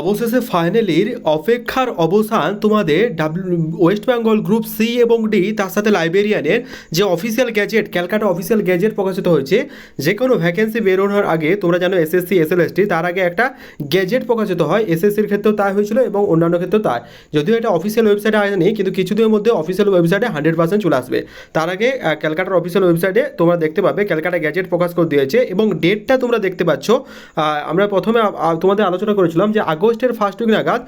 অবশেষে ফাইনালির অপেক্ষার অবসান তোমাদের W West Bengal group C এবং ডি তার সাথে লাইব্রেরিয়ানের যে official gazette Calcutta official gazette প্রকাশিত হয়েছে, যে কোনো ভ্যাকেন্সি বেরোনোর আগে তোমরা জানো এসএসসি এসএলএসটি তার আগে একটা গ্যাজেট প্রকাশিত হয় এসএসসির ক্ষেত্রেও তাই হয়েছিল এবং অন্যান্য ক্ষেত্রেও তাই। যদিও এটা অফিসিয়াল ওয়েবসাইটে আসেনি, কিন্তু কিছুদিনের মধ্যে অফিসিয়াল ওয়েবসাইটে হান্ড্রেড পার্সেন্ট চলে আসবে। তার আগে ক্যালকাটার অফিসিয়াল ওয়েবসাইটে তোমরা দেখতে পাবে ক্যালকাটা গ্যাজেট প্রকাশ করে দিয়েছে এবং ডেটটা তোমরা দেখতে পাচ্ছ। আমরা প্রথমে তোমাদের আলোচনা করেছিলাম যে আগস্টের ফার্স্ট উইক নাগাদ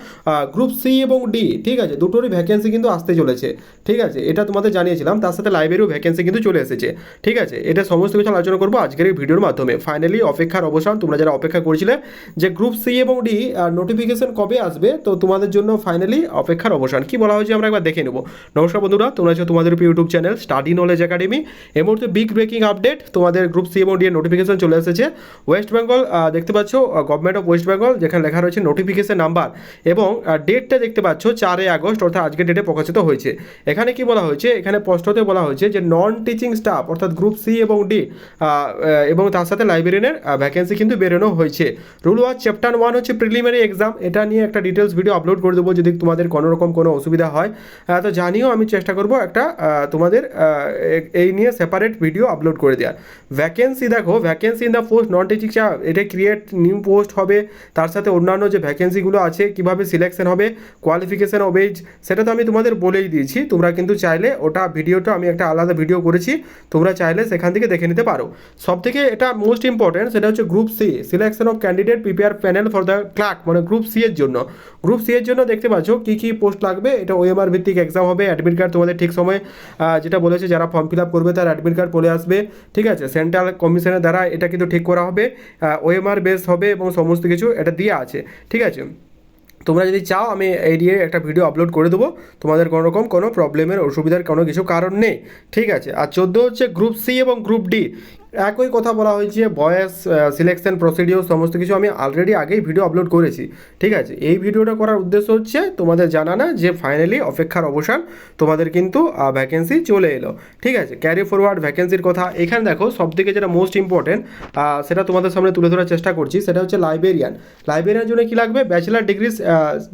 গ্রুপ সি এবং ডি ঠিক আছে, দুটোরই ভ্যাকেন্সি কিন্তু আসতে চলেছে, ঠিক আছে, এটা তোমাদের জানিয়েছিলাম, তার সাথে লাইব্রেরিও ভ্যাকেন্সি কিন্তু চলে এসেছে, ঠিক আছে, এটা সমস্ত কিছু আলোচনা করব আজকের এই ভিডিওর মাধ্যমে। ফাইনালি অপেক্ষার অবসান, তোমরা যারা অপেক্ষা করেছিলে যে গ্রুপ সি এবং ডি নোটিফিকেশন কবে আসবে, তো তোমাদের জন্য ফাইনালি অপেক্ষার অবসান। কি বলা হয়েছে আমরা একবার দেখে নেব। নমস্কার বন্ধুরা, তোমরা হচ্ছে তোমাদের YouTube channel study knowledge academy এই মুহূর্তে বিগ ব্রেকিং আপডেট তোমাদের গ্রুপ সি এবং ডি এর নোটিফিকেশন চলে এসেছে। ওয়েস্ট বেঙ্গল দেখতে পাচ্ছ গভর্নমেন্ট অফ ওয়েস্ট বেঙ্গল যেখানে লেখা রয়েছে নোটিফিকেশন নাম্বার এবং ডেটটা দেখতে পাচ্ছ চারই আগস্ট, অর্থাৎ আজকের ডেটে প্রকাশিত হয়েছে। এখানে কি বলা হয়েছে? এখানে স্পষ্টতে বলা হয়েছে যে নন টিচিং স্টাফ অর্থাৎ গ্রুপ সি এবং ডি এবং তার সাথে লাইব্রেরিয়ানের ভ্যাকেন্সি কিন্তু বেরোনো হয়েছে। রুল ওয়াচ চ্যাপ্টার ওয়ান হচ্ছে প্রিলিমিনারি এক্সাম এটা নিয়ে একটা ডিটেলস ভিডিও আপলোড করে দেবো যদি তোমাদের কোনো রকম কোনো অসুবিধা হয়। তো জানিও, আমি চেষ্টা করব একটা তোমাদের এই নিয়ে সেপারেট ভিডিও আপলোড করে দেওয়ার। ভ্যাকেন্সি দেখো vacancy in the post non teaching staff এটা ক্রিয়েট নিউ পোস্ট হবে। তার সাথে অন্যান্য যে ভ্যাকেন্সিগুলো আছে, কীভাবে সিলেকশন হবে কোয়ালিফিকেশান এজ সেটা তো আমি তোমাদের বলেই দিয়েছি। তোমরা কিন্তু চাইলে ওটা ভিডিওটা আমি একটা আলাদা ভিডিও করেছি, তোমরা চাইলে সেখান থেকে দেখে নিতে পারো। সব থেকে এটা মোস্ট ইম্পর্টেন্ট সেটা হচ্ছে group C selection of candidate prepare panel for the clerk মানে গ্রুপ সি এর জন্য। গ্রুপ সি এর জন্য দেখতে পাচ্ছ কী কী পোস্ট লাগবে, এটা ওএমআর ভিত্তিক এক্সাম হবে অ্যাডমিট কার্ড তোমাদের ঠিক সময় যেটা বলেছে যারা ফর্ম ফিল আপ করবে তার অ্যাডমিট কার্ড চলে আসবে, ঠিক আছে? সেন্ট্রাল কমিশনের দ্বারা এটা কিন্তু ঠিক করা হবে ওএমআর বেস হবে এবং সমস্ত কিছু এটা দিয়ে আছে। ঠিক আছে? তোমরা যদি চাও, আমি এই নিয়ে একটা ভিডিও আপলোড করে দেবো। তোমাদের কোনো রকম কোনো প্রবলেমের অসুবিধার কোনো কিছু কারণ নেই। ঠিক আছে? আর চোদ্দ হচ্ছে গ্রুপ সি এবং গ্রুপ ডি একই কথা বলা হয়েছে বয়েস সিলেকশন প্রসিডিওর সমস্ত কিছু আমি অলরেডি আগেই ভিডিও আপলোড করেছি, ঠিক আছে? এই ভিডিওটা করার উদ্দেশ্য হচ্ছে তোমাদের জানা না যে ফাইনালি অপেক্ষার অবসান তোমাদের কিন্তু ভ্যাকেন্সি চলে এলো, ঠিক আছে? ক্যারি ফরওয়ার্ড ভ্যাকেন্সির কথা, এখানে দেখো সব থেকে যেটা মোস্ট ইম্পর্টেন্ট সেটা তোমাদের সামনে তুলে ধরার চেষ্টা করছি, সেটা হচ্ছে লাইব্রেরিয়ান লাইব্রেরিয়ান জন্য কী লাগবে? Bachelor degree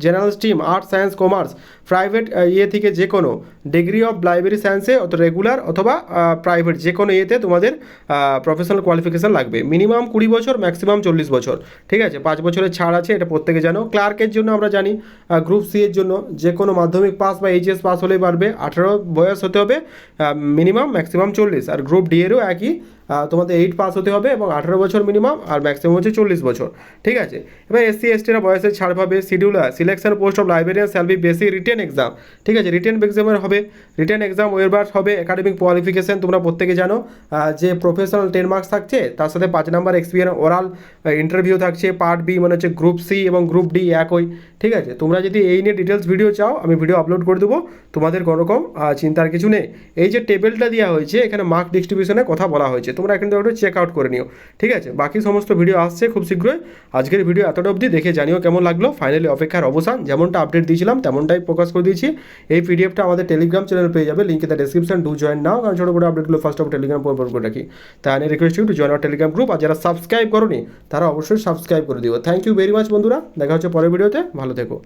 general stream arts science commerce private ইয়ে থেকে যে কোনো ডিগ্রি অফ লাইব্রেরি সায়েন্সে অত রেগুলার অথবা প্রাইভেট যে কোনো ইয়েতে তোমাদের প্রফেশনাল কোয়ালিফিকেশান লাগবে। মিনিমাম কুড়ি বছর ম্যাক্সিমাম চল্লিশ বছর। ঠিক আছে? পাঁচ বছরের ছাড় আছে, এটা প্রত্যেকে জানো ক্লার্কের জন্য আমরা জানি গ্রুপ সি এর জন্য যে কোনো মাধ্যমিক পাস বা এইচএস পাস হলেই পারবে। আঠারো বয়স হতে হবে মিনিমাম ম্যাক্সিমাম চল্লিশ। আর গ্রুপ ডি এরও একই তোমাদের এইট পাস হতে হবে এবং আঠেরো বছর মিনিমাম আর ম্যাক্সিমাম হচ্ছে চল্লিশ বছর। ঠিক আছে? এবার এসসি এসটিরা বয়সের ছাড় পাবে scheduler selection post of librarian shall be basic written exam ঠিক আছে? রিটেন এক্সামের হবে। রিটেন এক্সাম ওয়েরবার হবে। একাডেমিক কোয়ালিফিকেশন তোমরা প্রত্যেকে জানো। যে প্রফেশনাল টেন মার্কস থাকছে, তার সাথে পাঁচ নাম্বার এক্সপিরিয়েন্স ওরাল ইন্টারভিউ থাকছে পার্ট বি মানে হচ্ছে গ্রুপ সি এবং গ্রুপ ডি একই। ঠিক আছে? তোমরা যদি এই নিয়ে ডিটেলস ভিডিও চাও, আমি ভিডিও আপলোড করে দেবো। তোমাদের কোনোরকম চিন্তার কিছু নেই। এই যে টেবিলটা দেওয়া হয়েছে, এখানে মার্ক ডিস্ট্রিবিউশনের কথা বলা হয়েছে। তোমরা এখান একটু চেক আউট করে নিও। ঠিক আছে? বাকি সমস্ত ভিডিও আসছে খুব শীঘ্রই। আজকের ভিডিও এতটা অবধি দেখে জানিও কেমন লাগল। ফাইনালি অপেক্ষার অবসান। যেমনটা আপডেট দিয়েছিলাম, তেমনটাই প্রকাশ করে দিয়েছি। এই পিডিএফটা আমাদের টেলিগ্রাম চ্যানেলে পেয়ে যাবে। লিঙ্কে the description do join now কারণ ছোটো বড় আপডেটগুলো ফার্স্ট অফ টেলিগ্রাম পর করে রাখি। তাই আমি request to join our Telegram group আর যারা সাবস্ক্রাইব করোনি, তারা অবশ্যই সাবস্ক্রাইব করে দিও। থ্যাংক ইউ ভেরি মাচ বন্ধুরা। দেখা হচ্ছে পরের ভিডিওতে ভালো থেকো।